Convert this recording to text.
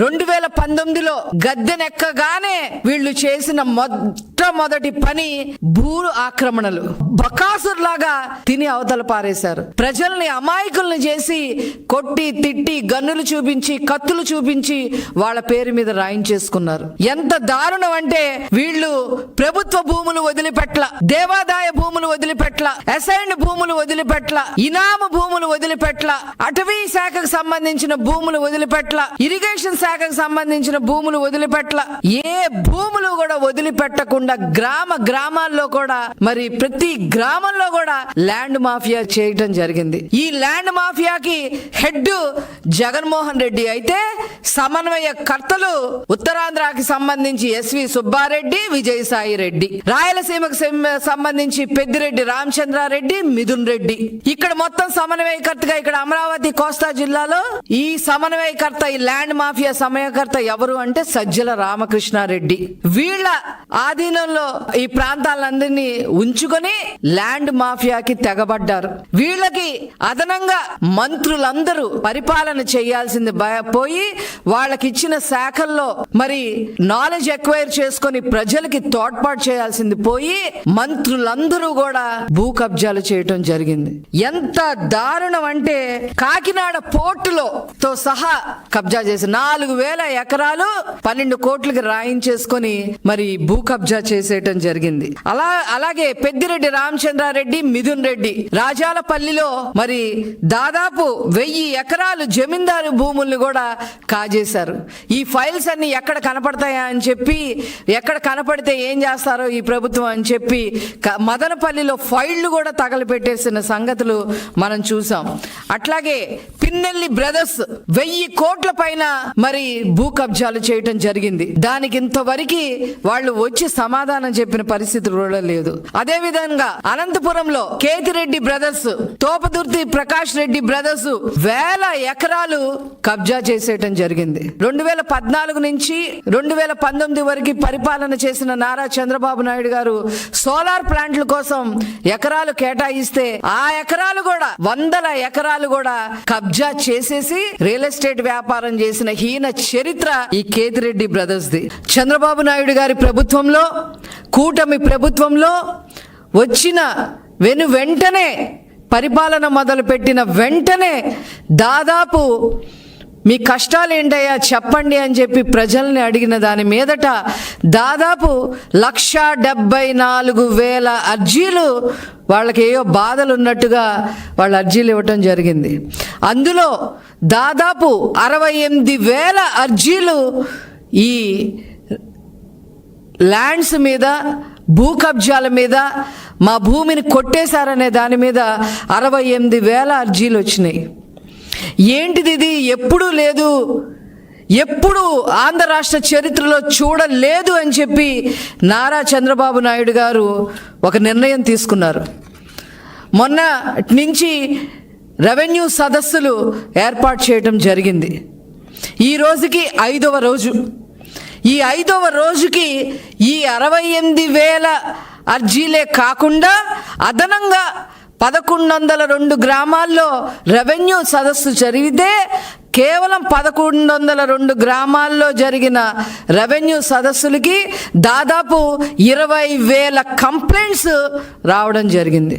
రెండు వేల పంతొమ్మిదిలో గద్దెనెక్కగానే వీళ్ళు చేసిన మొట్టమొదటి పని భూ ఆక్రమణలు. బకాసుర్లాగా తిని అవతల పారేశారు. ప్రజల్ని అమాయకుల్ని చేసి కొట్టి తిట్టి గన్నులు చూపించి కత్తులు చూపించి వాళ్ళ పేరు మీద రాయించేసుకున్నారు. ఎంత దారుణం అంటే వీళ్ళు ప్రభుత్వ భూములు వదిలిపెట్ల దేవాదాయ భూములు వదిలిపెట్ల అసైన్డ్ భూములు వదిలిపెట్ల ఇనాము భూములు వదిలిపెట్ల అటవీ శాఖకు సంబంధించిన భూములు వదిలిపెట్ల ఇరిగేషన్ శాఖకు సంబంధించిన భూములు వదిలిపెట్ల. ఏ భూములు కూడా వదిలిపెట్టకుండా గ్రామ గ్రామాల్లో కూడా మరి ప్రతి గ్రామంలో కూడా ల్యాండ్ మాఫియా చేయటం జరిగింది. ఈ ల్యాండ్ మాఫియాకి హెడ్ జగన్మోహన్ రెడ్డి అయితే సమన్వయ కర్తలు ఉత్తరాంధ్రకి సంబంధించి ఎస్వి సుబ్బారెడ్డి విజయసాయి రెడ్డి రాయలసీమకు సంబంధించి పెద్దిరెడ్డి రామచంద్రారెడ్డి మిథున్ రెడ్డి. ఇక్కడ మొత్తం సమన్వయకర్తగా ఇక్కడ అమరావతి కోస్తా జిల్లాలో ఈ సమన్వయకర్త ఈ ల్యాండ్ మాఫియా సమయకర్త ఎవరు అంటే సజ్జల రామకృష్ణారెడ్డి. వీళ్ళ ఆధీనంలో ఈ ప్రాంతాలందరినీ ఉంచుకొని ల్యాండ్ మాఫియాకి తెగబడ్డారు. వీళ్ళకి అదనంగా మంత్రులందరూ పరిపాలన చేయాల్సింది పోయి వాళ్ళకి ఇచ్చిన శాఖల్లో మరి నాలెడ్జ్ ఎక్వైర్ చేసుకొని ప్రజలకి తోడ్పాటు చేయాల్సింది పోయి మంత్రులందరూ కూడా భూ కబ్జాలు చేయటం జరిగింది. ఎంత దారుణం అంటే కాకినాడ పోర్టులో తో సహా కబ్జా చేసి నాలుగు వేల ఎకరాలు పన్నెండు కోట్లకి రాయించేసుకొని మరి భూ కబ్జా చేసేయటం జరిగింది. అలా అలాగే పెద్దిరెడ్డి రామచంద్రారెడ్డి మిథున్ రెడ్డి రాజాలపల్లిలో మరి దాదాపు వెయ్యి ఎకరాలు జమీందారు భూముల్ని కూడా కాజేశారు. ఈ ఫైల్స్ అన్ని ఎక్కడ కనపడతాయా అని చెప్పి ఎక్కడ కనపడితే ఏం చేస్తారో ఈ ప్రభుత్వం అని చెప్పి మదనపల్లిలో ఫైళ్ళు కూడా తగలపెట్టేసిన సంగతులు మనం చూసాం. అట్లాగే పిన్నెల్లి బ్రదర్స్ వెయ్యి కోట్ల పైన మరి భూ కబ్జాలు చేయటం జరిగింది. దానికి ఇంతవరకు వాళ్ళు వచ్చి సమాధానం చెప్పిన పరిస్థితి కూడా లేదు. అదే విధంగా అనంతపురంలో కేతిరెడ్డి బ్రదర్స్ తోపదుర్తి ప్రకాష్ రెడ్డి బ్రదర్స్ వేల ఎకరాలు కబ్జా చేసేయటం జరిగింది. రెండు వేల పద్నాలుగు నుంచి రెండు వేల పంతొమ్మిది వరకు పరిపాలన చేసిన నారా చంద్రబాబు నాయుడు గారు సోలార్ ప్లాంట్ల కోసం ఎకరాలు కేటాయిస్తే ఆ ఎకరాలు కూడా వందల ఎకరాలు కూడా కబ్జా చేసేసి రియల్ ఎస్టేట్ వ్యాపారం చేసిన హీన చరిత్ర ఈ కేతిరెడ్డి బ్రదర్స్ ది చంద్రబాబు నాయుడు గారి ప్రభుత్వంలో కూటమి ప్రభుత్వంలో వచ్చిన వెను వెంటనే పరిపాలన మొదలుపెట్టిన వెంటనే దాదాపు మీ కష్టాలు ఏంటయ్యా చెప్పండి అని చెప్పి ప్రజల్ని అడిగిన దాని మీదట దాదాపు లక్ష డెబ్బై నాలుగు వేల అర్జీలు వాళ్ళకి ఏయో బాధలు ఉన్నట్టుగా వాళ్ళ అర్జీలు ఇవ్వటం జరిగింది. అందులో దాదాపు అరవై ఎనిమిది వేల అర్జీలు ఈ ల్యాండ్స్ మీద భూ కబ్జాల మీద మా భూమిని కొట్టేశారనే దాని మీద అరవై ఎనిమిది వేల అర్జీలు వచ్చినాయి. ఏంటిది ఇది ఎప్పుడూ లేదు. ఎప్పుడు ఆంధ్ర రాష్ట్ర చరిత్రలో చూడలేదు అని చెప్పి నారా చంద్రబాబు నాయుడు గారు ఒక నిర్ణయం తీసుకున్నారు. మొన్న నుంచి రెవెన్యూ సదస్సులు ఏర్పాటు చేయడం జరిగింది. ఈ రోజుకి ఐదవ రోజు. ఈ ఐదవ రోజుకి ఈ అరవై ఎనిమిది వేల అర్జీలే కాకుండా అదనంగా పదకొండు వందల రెండు గ్రామాల్లో రెవెన్యూ సదస్సు జరిగితే కేవలం పదకొండు వందల రెండు గ్రామాల్లో జరిగిన రెవెన్యూ సదస్సులకి దాదాపు ఇరవై వేల కంప్లైంట్స్ రావడం జరిగింది.